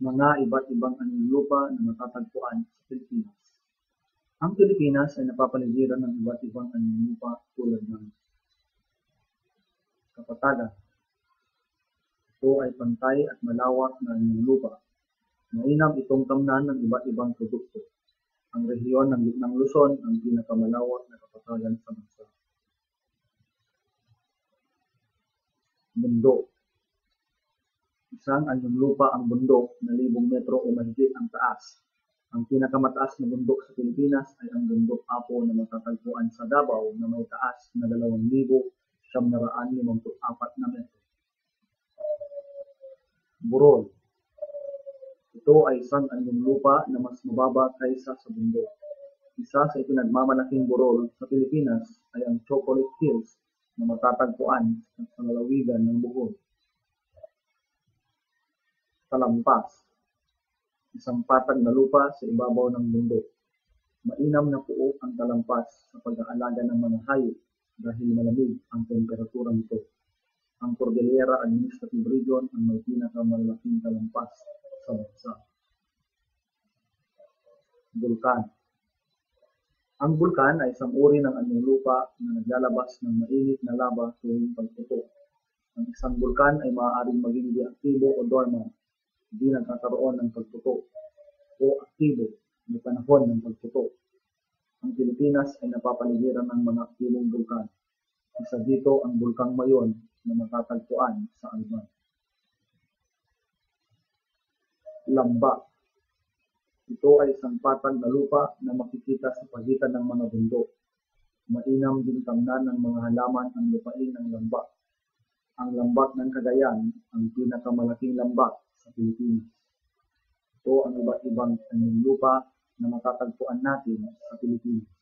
mga iba't ibang anyong lupa na matatagpuan sa Pilipinas. Ang Pilipinas ay napapaligiran ng iba't ibang anyong lupa tulad ng Kapatagan. Ito ay pantay at malawak na anyong lupa. Mainam itong tamnan ng iba't ibang produkto. Ang rehiyon ng Gitnang Luzon ang pinakamalawak na kapatagan sa bansa. Bundok Isang anyong lupa ang bundok na libong metro o mahigit ang taas. Ang pinakamataas na bundok sa Pilipinas ay ang bundok Apo na matatagpuan sa Davao na may taas na 2,754 na metro. Burol Ito ay isang anyong lupa na mas mababa kaysa sa bundok. Isa sa ipinagmamalaking burol sa Pilipinas ay ang Chocolate Hills na matatagpuan sa lalawigan ng Bohol. Talampas Isang patag na lupa sa ibabaw ng bundok. Mainam na puo ang talampas sa pag-aalaga ng mga hayop dahil malamig ang temperatura nito. Ang Cordillera Administrative Region ang may pinakamalaking talampas sa bansa. Bulkan Ang bulkan ay isang uri ng anyong lupa na naglalabas ng mainit na lava tuwing pagputok. Ang isang bulkan ay maaaring maging deaktibo o dormant hindi nagkakaroon ng pagputok o aktibo may panahon ng pagputok. Ang Pilipinas ay napapaligiran ng mga aktibong bulkan. Isa dito ang Bulkang Mayon na matatagpuan sa Alban. Lamba Ito ay isang patag na lupa na makikita sa pagitan ng mga bundok. Mainam din tamnan ng mga halaman ang lupain ng lamba. Ang lambat ng Cagayan ang pinakamalaking lambat sa Pilipinas. Ito ang iba't ibang anyong lupa na matatagpuan natin sa Pilipinas.